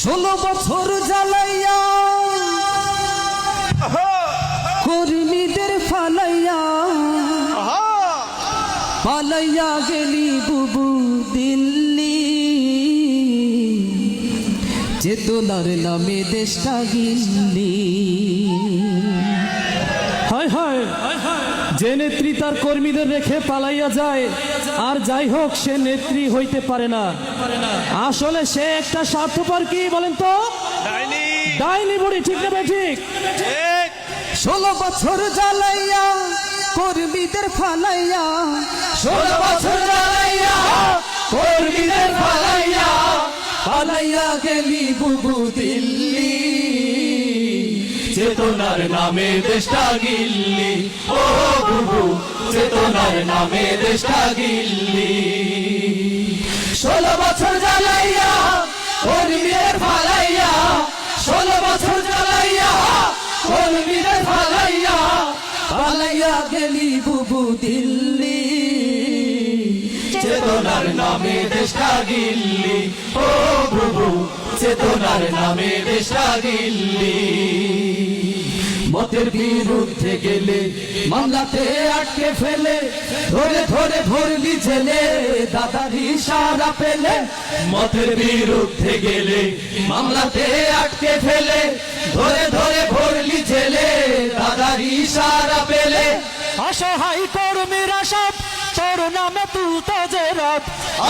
ষোলো বছর জ্বালাইয়া কর্মীদের ফালাইয়া পালাইয়া গেলি বুবু দিল্লি। চেতনার নামে দেশটা গিল্লি। হয় হয় হয় হায়! যে নেত্রী তার কর্মীদের রেখে পালাইয়া যায় আর যাই হোক সে নেত্রী হইতে পারে না। আসলে সে একটা স্বার্থপর কি বলেন তো? ডাইনি। বুড়ি ঠিক না ঠিক? ঠিক। ষোলো বছর জ্বালাইয়া কর্মীদের ফালাইয়া ষোলো বছর জ্বালাইয়া কর্মীদের ফালাইয়া পালাইয়া গেলি বুবু দিল্লি। চেতনার নামে দেশটা গিল্লি। ও বুবু চেতনার নামে দেশটা গিল্লি। ষোলো বছর জ্বালাইয়া কর্মীদের ফালাইয়া, ষোলো বছর জ্বালাইয়া কর্মীদের ফালাইয়া পালাইয়া গেলি বুবু দিল্লি। চেতনার নামে দেশটা গিল্লি। ও বুবু চেতনার নামে দেশটা গিল্লি। মতের বিরুদ্ধে গেলে মামলাতে আটকে ফেলে ধরে ধরে ভরলি ছেলে দাদারি সারা পেলে মতের বিরুদ্ধে গেলে মামলাতে আটকে ফেলে ধরে ধরে ভরলি ছেলে দাদারি সারা পেলে। অসহায় কর্মীরা সব তোর নামে তুলতো যে রব।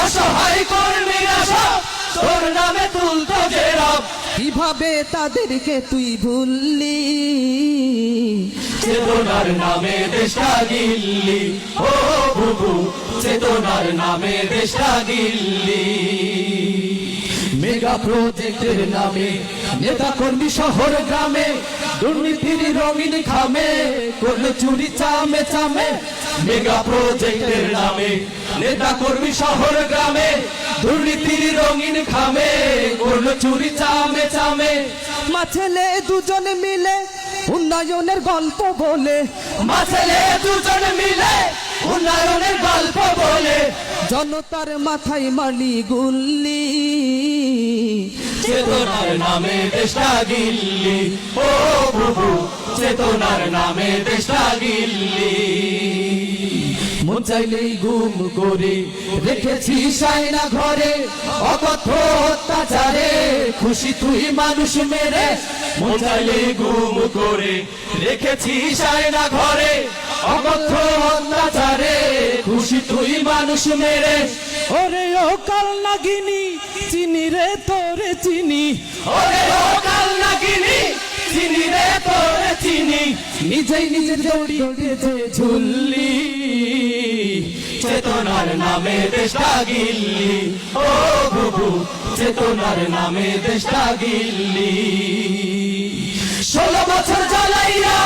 অসহায় কর্মীরা সব তোর নামে তুলতো যে রব। কীভাবে তাদেরকে তুই ভুললি? চেতনার নামে দেশটা গিল্লি। ও বুবু চেতনার নামে দেশটা গিল্লি। মেগা প্রজেক্টের নামে নেতা কর্মী শহর গ্রামে দুর্নীতির রঙিন খামে করল চুরি চামে চামে মেগা প্রজেক্টের নামে। নেতা কর্মী শহর গ্রামে দুর্নীতির রঙিন খামে করল চুরি চামে চামে। মা ছেলে দুজন মিলে উন্নয়নের গল্প বলে। মা ছেলে দুজন মিলে উন্নয়নের গল্প বলে। জনতার মাথায় মালি গুল্লি। চেতনার নামে দেশটা গিল্লি। ও বুবু চেতনার নামে দেশটা গিল্লি। চাইলেই গুম করে। রেখেছি সাইনা ঘরে অকথ্য অত্যাচারে। খুশি তুই মানুষ মেরে মোচাইলে গুম করে। রেখেছি সায়না ঘরে অকথ্য অত্যাচারে। খুশি তুই মানুষ মেরে। ওরে ও কাল নাগিনি, চিনি রে তোরে চিনি। ওরে ও কাল নাগিনি, চিনি রে তোরে চিনি। নিজেই নিজে জড়িয়েছে ঝুল্লি। চেতনার নামে দেশটা গিল্লি। ও বুবু চেতনার নামে দেশটা গিল্লি। ষোলো বছর জ্বালাইয়া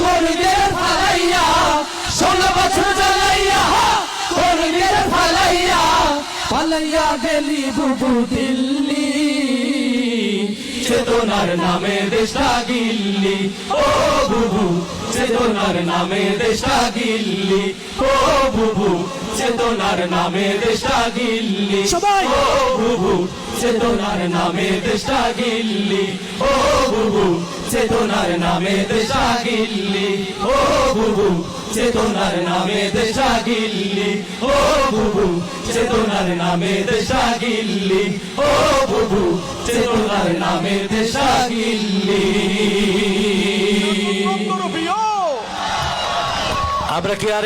করবে ফালাইয়া, ষোলো বছর জ্বালাইয়া করবে ফালাইয়া পালাইয়া গেলি বুবু দিল্লি। চেতনার নামে দেশটা গিল্লি। ও বুবু চেতনার নামে দেশটা গিল্লি। ও বুবু চেতনার নামে দেশটা গিল্লি। সবাই। ও বুবু চেতনার নামে দেশটা গিল্লি। ও বুবু চেতনার নামে দেশটা গিল্লি। ও বুবু চেতনার নামে দেশা গিল্লি। ও বুবু চেতনার নামে দেশা গিল্লি। ও বুবু চেতনার নামে দেশা গিল্লি। আমরা কি আর